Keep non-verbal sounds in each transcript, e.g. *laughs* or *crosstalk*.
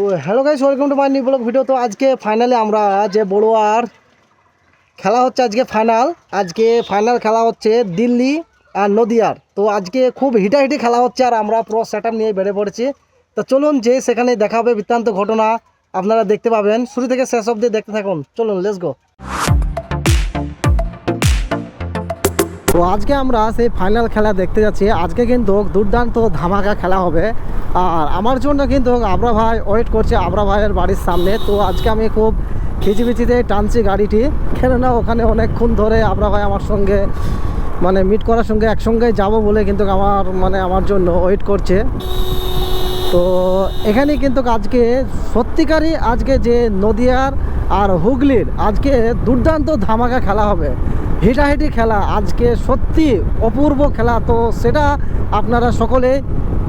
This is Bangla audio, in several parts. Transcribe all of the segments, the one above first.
তো hello guys welcome to my new blog video তো আজকে ফাইনালি আমরা যে বড়োয়ার খেলা হচ্ছে আজকে ফাইনাল আজকে ফাইনাল খেলা হচ্ছে দিল্লি আর নদিয়ার। তো আজকে খুব হিটাহিটি খেলা হচ্ছে আর আমরা পুরো সেট নিয়ে বেড়ে পড়েছি। তো চলুন যে সেখানে দেখাবে বৃত্তান্ত ঘটনা আপনারা দেখতে পাবেন। শুরু থেকে শেষ অব্দি দেখতে থাকুন। চলুন লেস গো আজকে আমরা সেই ফাইনাল খেলা দেখতে যাচ্ছি। আজকে কিন্তু দুর্দান্ত ধামাকা খেলা হবে। আর আমার জন্য কিন্তু আবরা ভাই ওয়েট করছে আবরা ভাইয়ের বাড়ির সামনে। তো আজকে আমি খুব খিচিবিচিতে টানছি গাড়িটি। কেননা ওখানে অনেকক্ষণ ধরে আবরা ভাই আমার সঙ্গে মানে মিট করার সঙ্গে একসঙ্গে যাব বলে কিন্তু আমার মানে আমার জন্য ওয়েট করছে। তো এখানে কিন্তু আজকে সত্যিকারই আজকে যে নদিয়ার আর হুগলির আজকে দুর্দান্ত ধামাকা খেলা হবে। হিটাহিটি খেলা, আজকে সত্যি অপূর্ব খেলা। তো সেটা আপনারা সকলে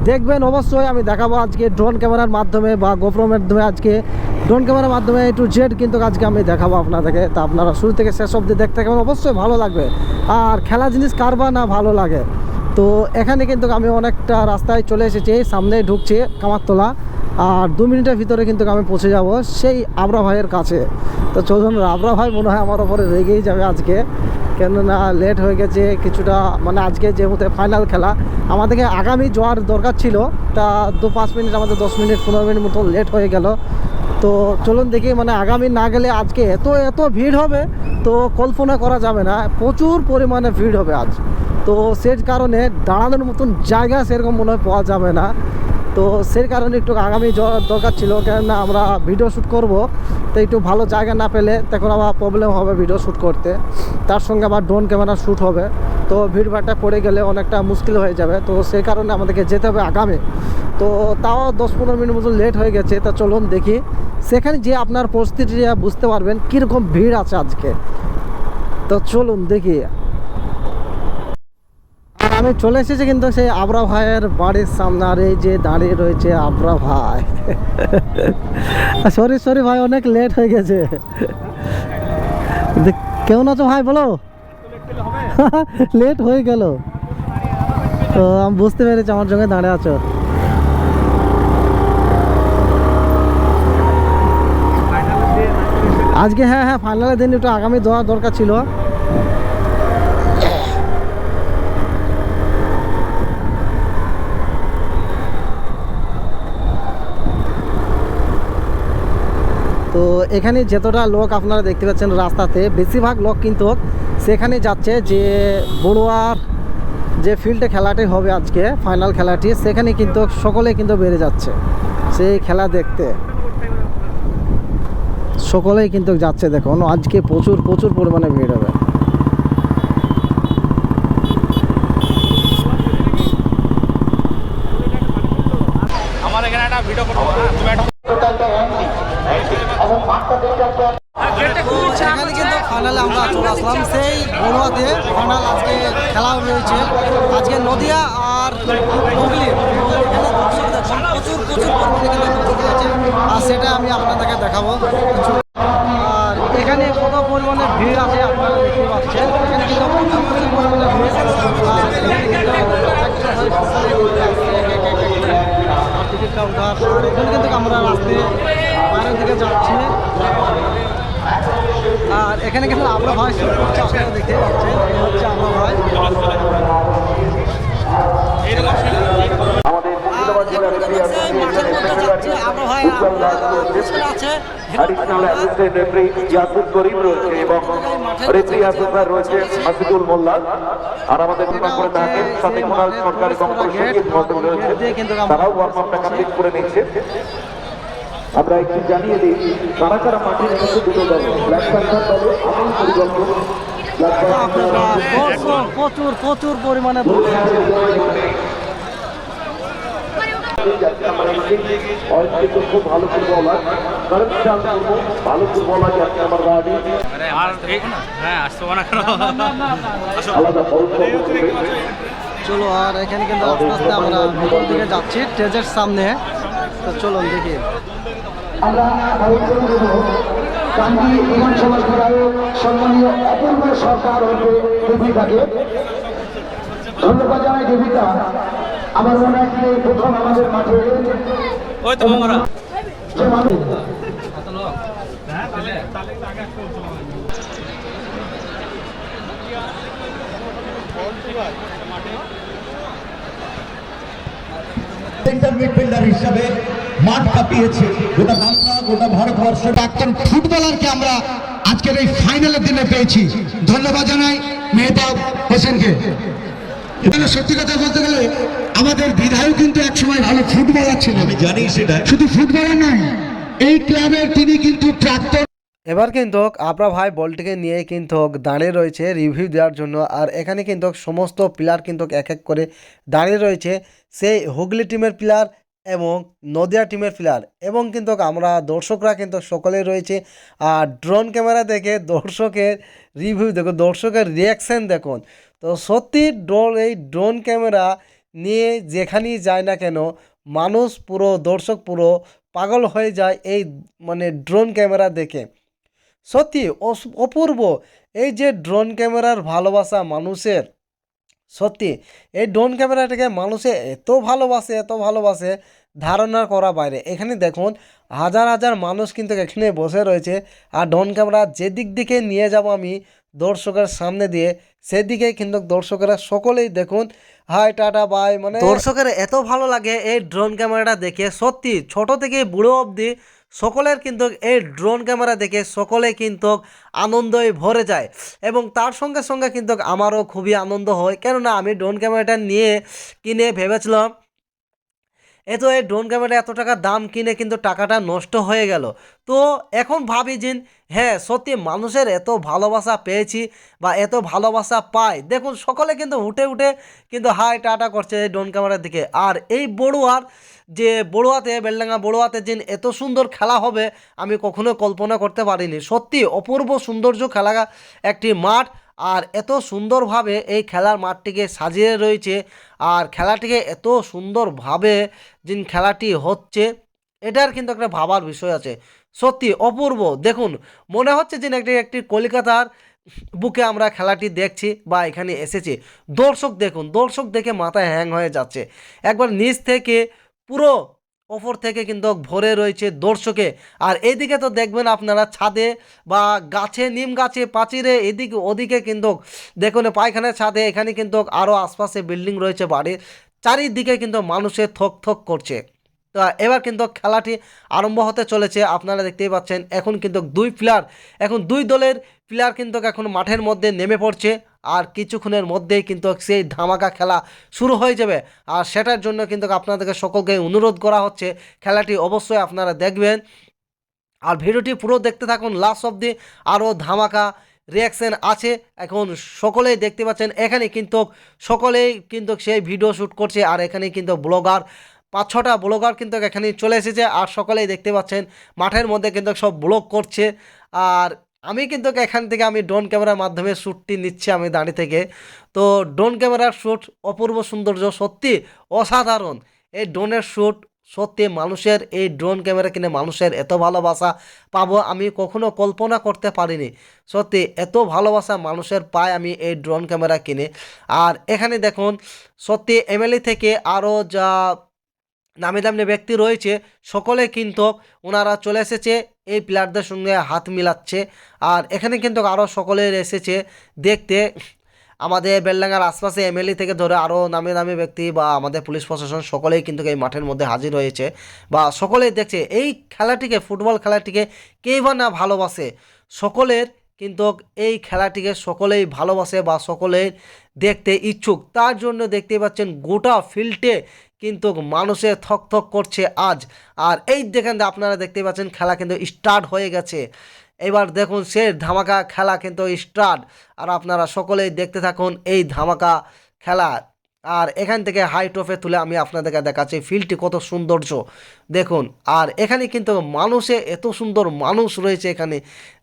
দেখবেন। অবশ্যই আমি দেখাবো আজকে ড্রোন ক্যামেরার মাধ্যমে বা গোপ্রোর মাধ্যমে আজকে। ড্রোন ক্যামেরার মাধ্যমে টু জেড কিন্তু আজকে আমি দেখাবো আপনাদেরকে। তা আপনারা শুরু থেকে শেষ অবধি দেখতে থাকবেন। অবশ্যই ভালো লাগবে। আর খেলা জিনিস কার বা না ভালো লাগে? তো এখানে কিন্তু আমি অনেকটা রাস্তায় চলে এসেছি। সামনে ঢুকছে কামারতলা। আর দু মিনিটের ভিতরে কিন্তু আমি পৌঁছে যাব সেই আবরা ভাইয়ের কাছে। তো চলুন আবরা ভাই মনে হয় আমার ওপরে রেগেই যাবে আজকে। কেননা লেট হয়ে গেছে, কিছুটা মানে আজকে যে যেহেতু ফাইনাল খেলা, আমাদেরকে আগামী যাওয়ার দরকার ছিল, তা দু পাঁচ মিনিট, আমাদের দশ মিনিট, পনেরো মিনিট মতো লেট হয়ে গেল। তো চলুন দেখি মানে আগামী না গেলে আজকে এত এত ভিড় হবে, তো কল্পনা করা যাবে না, প্রচুর পরিমাণে ভিড় হবে আজ। তো সেই কারণে দাঁড়ানোর মতন জায়গা সেরকম মনে হয় পাওয়া যাবে না। তো সেই কারণে একটু আগামী দরকার ছিল, কেননা আমরা ভিডিও শ্যুট করব, তো একটু ভালো জায়গা না পেলে, তখন আবার প্রবলেম হবে ভিডিও শ্যুট করতে। তার সঙ্গে আবার ড্রোন ক্যামেরা শ্যুট হবে। তো ভিড় ভাড়টা পড়ে গেলে অনেকটা মুশকিল হয়ে যাবে। তো সেই কারণে আমাদেরকে যেতে হবে আগামী। তো তাও দশ পনেরো মিনিট মতো লেট হয়ে গেছে। তা চলুন দেখি। সেখানে যে আপনার পরিস্থিতিটা বুঝতে পারবেন কীরকম ভিড় আছে আজকে। তো চলুন দেখি। আমি চলে এসেছি কিন্তু সেই আবরা ভাইয়ের বাড়ির সামনে। আর এই যে দাঁড়িয়ে রয়েছে আবরা ভাই। *laughs* সরি সরি ভাই, অনেক লেট হয়ে গেছে। কেমন আছো ভাই, বলো। *laughs* লেট হয়ে গেল। তো আমি বুঝতে পেরেছি আমার সঙ্গে দাঁড়িয়ে আছো। আজকে হ্যাঁ হ্যাঁ ফাইনালের দিন একটু আগামী দেওয়ার দরকার ছিল। তো এখানে যতটা লোক আপনারা দেখতে পাচ্ছেন রাস্তাতে, বেশিরভাগ লোক কিন্তু সেখানে যাচ্ছে যে বড়ুয়ার যে ফিল্ডে খেলাটি হবে আজকে ফাইনাল খেলাটি, সেখানে কিন্তু সকলে কিন্তু বেড়ে যাচ্ছে সেই খেলা দেখতে। সকলেই কিন্তু যাচ্ছে দেখুন, আজকে প্রচুর প্রচুর পরিমাণে ভিড় হবে। আমার এখানে একটা ভিডিও এখানে কিন্তু ফাইনালে আমরা চলে আসলাম। সেই বড়ুয়াতে ফাইনাল আজকে খেলা রয়েছে। আজকে নদিয়া আর হুগলি। প্রচুর প্রচুর পরিমাণে আর সেটা আমি আপনাদেরকে দেখাবো। আর এখানে কত পরিমাণে ভিড় আছে আপনারা দেখতে পাচ্ছেন। এখানে কিন্তু প্রচুর পরিমাণে ভিড় আর এখানে কিন্তু একটা হয়ে সকালে ভিড় আছে, এক এক এক এক করে। আর টিকিট কাউন্টার আর এখানে কিন্তু আমরা রাস্তায় বাইরের দিকে যাচ্ছি আর এখানে কিন্তু আমরা ভাই আপনারা দেখতে পাচ্ছেন হচ্ছে আমরা ভাই আর আমাদের সাথে সরকারি তারাও করে নিচ্ছে। আমরা একটু জানিয়ে দিই কারা কারা মাঠে নেমেছে দুটো দল ব্ল্যাক প্যান্থার দল আমল পরিকল্পন প্রচুর প্রচুর পরিমাণে খুব ভালো ফুটবলার কারণ ভালো ফুটবলার যাচ্ছে আমার গাড়ি আর এই হ্যাঁ আলাদা চলো আর এখানে কিন্তু আস্তে আস্তে আমরা ভিতর দিকে যাচ্ছি স্টেজের সামনে। তো চলুন দেখি। আমরা আলোচনা দেব কান্দি বিধানসভার বিধায়ক সম্মানীয় অপূর্ব সরকার হতে দেবিকাকে। ধন্যবাদ জানাই দেবিকা। আমার মনে হয় এই প্রথম আমাদের মাঠে। সেন্টার মিডফিল্ডার হিসাবে মাঠ কাঁপিয়েছে। গোটা বাংলা গোটা ভারতবর্ষ। প্রাক্তন ফুটবলারকে আমরা আজকের এই ফাইনালের দিনে পেয়েছি। ধন্যবাদ জানাই মেহতাব হোসেনকে। এখানে সত্যি কথা বলতে গেলে আমাদের বিধায়ক কিন্তু একসময় ভালো ফুটবলার ছিল আমি জানি সেটা। শুধু ফুটবলার নয় এই ক্লাবের তিনি কিন্তু প্রাক্তন এবার কিন্তু আমরা ভাই বলটিকে নিয়ে কিন্তু দাঁড়িয়ে রয়েছে রিভিউ দেওয়ার জন্য। আর এখানে কিন্তু সমস্ত প্লেয়ার কিন্তু এক এক করে দাঁড়িয়ে রয়েছে। সেই হুগলি টিমের প্লেয়ার এবং নদিয়া টিমের প্লেয়ার। এবং কিন্তু আমরা দর্শকরা কিন্তু সকলেই রয়েছে। আর ড্রোন ক্যামেরা দেখে দর্শকের রিভিউ দেখুন, দর্শকের রিয়াকশান দেখুন। তো সত্যি ড্রোন, এই ড্রোন ক্যামেরা নিয়ে যেখানেই যায় না কেন, মানুষ পুরো, দর্শক পুরো পাগল হয়ে যায় এই মানে ড্রোন ক্যামেরা দেখে। সত্যি অপূর্ব। এই যে ড্রোন ক্যামেরার ভালোবাসা মানুষের সত্যি, এই ড্রোন ক্যামেরাটাকে মানুষে এত ভালোবাসে এত ভালোবাসে, ধারণা করা বাইরে। এখানে দেখুন, হাজার হাজার মানুষ কিন্তু এখানে বসে রয়েছে। আর ড্রোন ক্যামেরা যেদিক দিকে নিয়ে যাব আমি দর্শকের সামনে দিয়ে, সেদিকে কিন্তু দর্শকেরা সকলেই দেখুন হাই টাটা বাই মানে দর্শকের এত ভালো লাগে এই ড্রোন ক্যামেরাটা দেখে। সত্যি, ছোট থেকে বুড়ো অবধি সকলের কিন্তু এই ড্রোন ক্যামেরা দেখে সকলে কিন্তু আনন্দই ভরে যায়। এবং তার সঙ্গে সঙ্গে কিন্তু আমারও খুবই আনন্দ হয়। কেননা আমি ড্রোন ক্যামেরাটা নিয়ে কিনে ভেবেছিলাম এত এই ড্রোন ক্যামেরা এত টাকা দাম কিনে কিন্তু টাকাটা নষ্ট হয়ে গেল। তো এখন ভাবি যে হ্যাঁ সত্যি মানুষের এত ভালোবাসা পেয়েছি বা এত ভালোবাসা পাই। দেখুন, সকলে কিন্তু উঠে উঠে কিন্তু হাই টাটা করছে এই ড্রোন ক্যামেরার দিকে। আর এই বড়ুয়ার যে বড়ুয়াতে, বেলডাঙ্গা বড়ুয়াতে যে এত সুন্দর খেলা হবে, আমি কখনো কল্পনা করতে পারিনি। সত্যি অপূর্ব সৌন্দর্য খেলা একটি মাঠ। আর এত সুন্দরভাবে এই খেলার মাঠটিকে সাজিয়ে রয়েছে আর খেলাটিকে এত সুন্দরভাবে যে খেলাটি হচ্ছে, এটার কিন্তু একটা ভাবার বিষয় আছে। সত্যি অপূর্ব। দেখুন, মনে হচ্ছে যে একটি একটি কলকাতার বুকে আমরা খেলাটি দেখছি বা এখানে এসেছি। দর্শক দেখুন, দর্শক দেখে মাথায় হ্যাং হয়ে যাচ্ছে। একবার নিচ থেকে পুরো ওপর থেকে কিন্তু ভরে রয়েছে দর্শকে। আর এদিকে তো দেখবেন আপনারা ছাদে বা গাছে, নিম গাছে পাচিরে এদিকে, ওদিকে কিন্তু দেখুন পায়খানার ছাদে এখানে কিন্তু আরও আশপাশে বিল্ডিং রয়েছে বাড়ির। চারিদিকে কিন্তু মানুষের থক থক করছে। তো এবার কিন্তু খেলাটি আরম্ভ হতে চলেছে। আপনারা দেখতেই পাচ্ছেন, এখন কিন্তু দুই প্লেয়ার এখন দুই দলের প্লেয়ার কিন্তু এখন মাঠের মধ্যে নেমে পড়ছে। আর কিছুক্ষণের মধ্যেই কিন্তু সেই ধামাকা খেলা শুরু হয়ে যাবে। আর সেটার জন্য কিন্তু আপনাদেরকে সকলকে অনুরোধ করা হচ্ছে, খেলাটি অবশ্যই আপনারা দেখবেন। আর ভিডিওটি পুরো দেখতে থাকুন লাস্ট অবধি আরও ধামাকা রিয়াকশন আছে। এখন সকলেই দেখতে পাচ্ছেন, এখানে কিন্তু সকলেই কিন্তু সেই ভিডিও শ্যুট করছে। আর এখানে কিন্তু ব্লগার পাঁচ ছটা ব্লগার কিন্তু এখানে চলে এসেছে। আর সকলেই দেখতে পাচ্ছেন, মাঠের মধ্যে কিন্তু সব ব্লগ করছে। আর আমি কিন্তু এখান থেকে আমি ড্রোন ক্যামেরার মাধ্যমে শ্যুটটি নিচ্ছি আমি দাঁড়িয়ে থেকে। তো ড্রোন ক্যামেরার শ্যুট অপূর্ব সৌন্দর্য, সত্যি অসাধারণ। এই ড্রোনের শ্যুট সত্যি মানুষের, এই ড্রোন ক্যামেরা কিনে মানুষের এত ভালোবাসা পাবো আমি কখনো কল্পনা করতে পারিনি। সত্যি এত ভালোবাসা মানুষের পায় আমি এই ড্রোন ক্যামেরা কিনে। আর এখানে দেখুন, সত্যি এমএলএ থেকে আরও যা নামি দামি ব্যক্তি রয়েছে, সকলে কিন্তু ওনারা চলে এসেছে, এই প্লেয়ারদের সঙ্গে হাত মিলাচ্ছে। আর এখানে কিন্তু আরও সকলের এসেছে দেখতে। আমাদের বেলডাঙ্গার আশপাশে এমএলএ থেকে ধরে আরও নামি দামি ব্যক্তি বা আমাদের পুলিশ প্রশাসন সকলেই কিন্তু এই মাঠের মধ্যে হাজির হয়েছে বা সকলেই দেখছে, এই খেলাটিকে, ফুটবল খেলাটিকে কেই বা না ভালোবাসে? সকলের কিন্তু এই খেলাটিকে সকলেই ভালোবাসে বা সকলেই দেখতে ইচ্ছুক, তার জন্য দেখতে পাচ্ছেন গোটা ফিল্ডে কিন্তু মানুষের থক থক করছে আজ। আর এই দেখেন আপনারা দেখতে পাচ্ছেন খেলা কিন্তু স্টার্ট হয়ে গেছে। এবার দেখুন সে ধামাকা খেলা কিন্তু স্টার্ট আর আপনারা সকলেই দেখতে থাকুন এই ধামাকা খেলা। আর এখান থেকে হাই টপে তুলে আমি আপনাদেরকে দেখাচ্ছি ফিল্ডটি কত সৌন্দর্য। দেখুন, আর এখানে কিন্তু মানুষে এত সুন্দর মানুষ রয়েছে এখানে।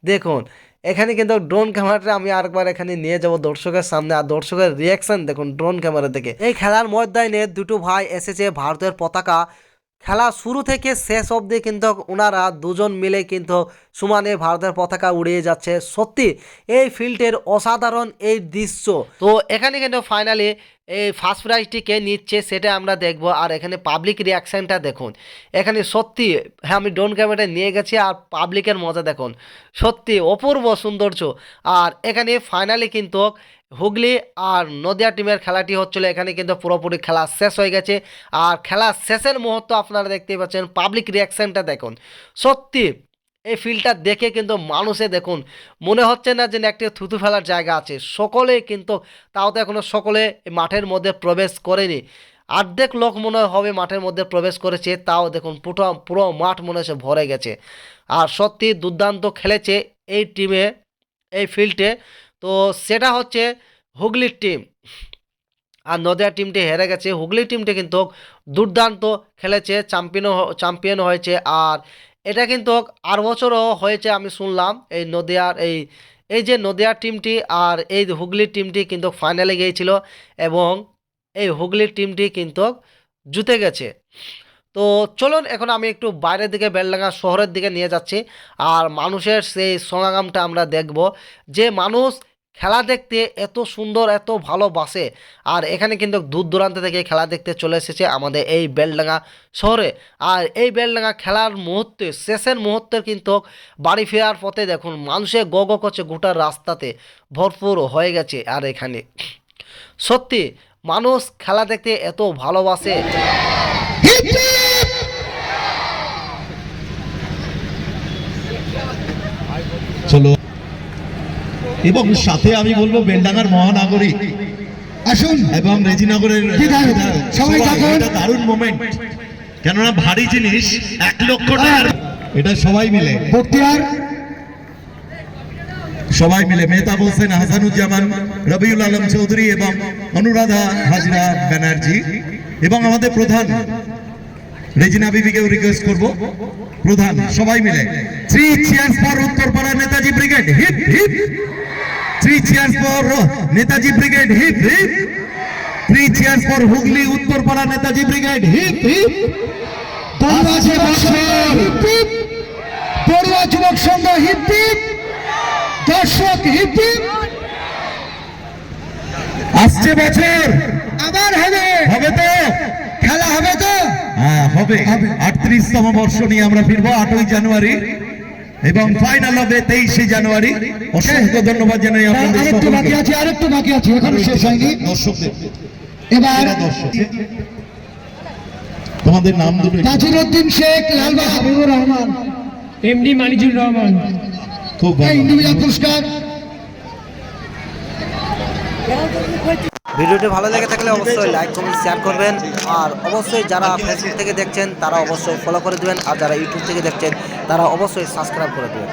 দেখুন এখানে কিন্তু ড্রোন ক্যামেরাটা আমি আরেকবার এখানে নিয়ে যাব দর্শকের সামনে। আর দর্শকের রিয়াকশন দেখুন ড্রোন ক্যামেরা থেকে। এই খেলার ময়দানে দুটো ভাই এসেছে ভারতের পতাকা। খেলা শুরু থেকে শেষ অবধি কিন্তু ওনারা দুজন মিলে কিন্তু সমানে ভারতের পতাকা উড়িয়ে যাচ্ছে। সত্যি, এই ফিল্ডের অসাধারণ এই দৃশ্য। তো এখানে কিন্তু ফাইনালি এই ফার্স্ট প্রাইজটি কে নিচ্ছে, সেটা আমরা দেখব। আর এখানে পাবলিক রিয়াকশানটা দেখুন। এখানে সত্যি হ্যাঁ আমি ড্রোন ক্যামেরাটা নিয়ে গেছি আর পাবলিকের মজা দেখুন। সত্যি অপূর্ব সৌন্দর্য। আর এখানে ফাইনালি কিন্তু হুগলি আর নদিয়া টিমের খেলাটি হচ্ছিল। এখানে কিন্তু পুরোপুরি খেলা শেষ হয়ে গেছে। আর খেলা শেষের মুহূর্ত আপনারা দেখতেই পাচ্ছেন। পাবলিক রিয়াকশানটা দেখুন। সত্যি, এই ফিল্ডটা দেখে কিন্তু মানুষে দেখুন, মনে হচ্ছে না যে একটি থুতু ফেলার জায়গা আছে। সকলে কিন্তু, তাও তো এখনও সকলে মাঠের মধ্যে প্রবেশ করেনি। অর্ধেক লোক মনে হবে মাঠের মধ্যে প্রবেশ করেছে। তাও দেখুন, পুরো পুরো মাঠ মনে হচ্ছে ভরে গেছে। আর সত্যি দুর্দান্ত খেলেছে এই টিমে এই ফিল্ডে তো সেটা হচ্ছে হুগলির টিম আর নদিয়া টিমটি হেরে গেছে। হুগলি টিমটি কিন্তু দুর্দান্ত খেলেছে চ্যাম্পিয়নও চ্যাম্পিয়ন হয়েছে। আর এটা কিন্তু আর বছরও হয়েছে আমি শুনলাম এই নদিয়ার, এই এই যে নদিয়ার টিমটি আর এই হুগলির টিমটি কিন্তু ফাইনালে গিয়েছিল এবং এই হুগলির টিমটি কিন্তু জিতে গেছে। তো চলুন এখন আমি একটু বাইরের দিকে বেলডাঙ্গা শহরের দিকে নিয়ে যাচ্ছি। আর মানুষের সেই সমাগমটা আমরা দেখব। যে মানুষ খেলা দেখতে এত সুন্দর, এত ভালোবাসে আর এখানে কিন্তু দূর দূরান্ত থেকে খেলা দেখতে চলে এসেছে আমাদের এই বেলডাঙ্গা শহরে। আর এই বেলডাঙ্গা খেলার মুহূর্তে, শেষের মুহূর্তে কিন্তু বাড়ি ফেরার পথে দেখুন মানুষের গ গ করছে গোটার রাস্তাতে। ভরপুর হয়ে গেছে আর এখানে। সত্যি, মানুষ খেলা দেখতে এত ভালোবাসে চলো এবং সাথে আমি বলব বেলডাঙ্গার মহানাগরিক আসুন। এবং রেজিনগরের সবাই দারুণ মোমেন্ট কেননা ভারী জিনিস এক লক্ষ টাকার এটা সবাই মিলে। বক্তিয়ার সবাই মিলে মেহতাব হোসেন হাসানুজ্জামান রবিউল আলম চৌধুরী এবং অনুরাধা হাজরা ব্যানার্জি এবং আমাদের প্রধান রেজিনা বিবিকেও রিকোয়েস্ট করব। প্রধান সবাই মিলে। Three cheers for Uttarpara Netaji brigade hip hip three cheers for Netaji brigade hip hip three cheers for Hooghly Uttarpara Netaji brigade hip hip Barua যুবক সংঘ হিপ হিপ দর্শক হিপ হিপ আসছে বছর। আবার হবে। হবে তো। খেলা হবে তো? হ্যাঁ হবে। আটত্রিশতম বর্ষ নিয়ে আমরা ফিরবো আটই জানুয়ারি এবং ফাইনাল হবে তেইশে জানুয়ারি। অসংখ্য ধন্যবাদ জানাই আপনাদের আরেকটু বাকি আছে আরেকটু বাকি আছে এখনও শেষ হয়নি। দর্শকদের। এবার তোমাদের নাম দুটো শেখ লালবা Habibur Rahman. M D Manizur Rahman. খুব ভালো। ইন্ডিভিজুয়াল পুরস্কার। ভিডিওটি ভালো লেগে থাকলে অবশ্যই লাইক কমেন্ট শেয়ার করবেন। আর অবশ্যই যারা ফেসবুক থেকে দেখছেন, তারা অবশ্যই ফলো করে দেবেন। আর যারা ইউটিউব থেকে দেখছেন, তারা অবশ্যই সাবস্ক্রাইব করে দেবেন।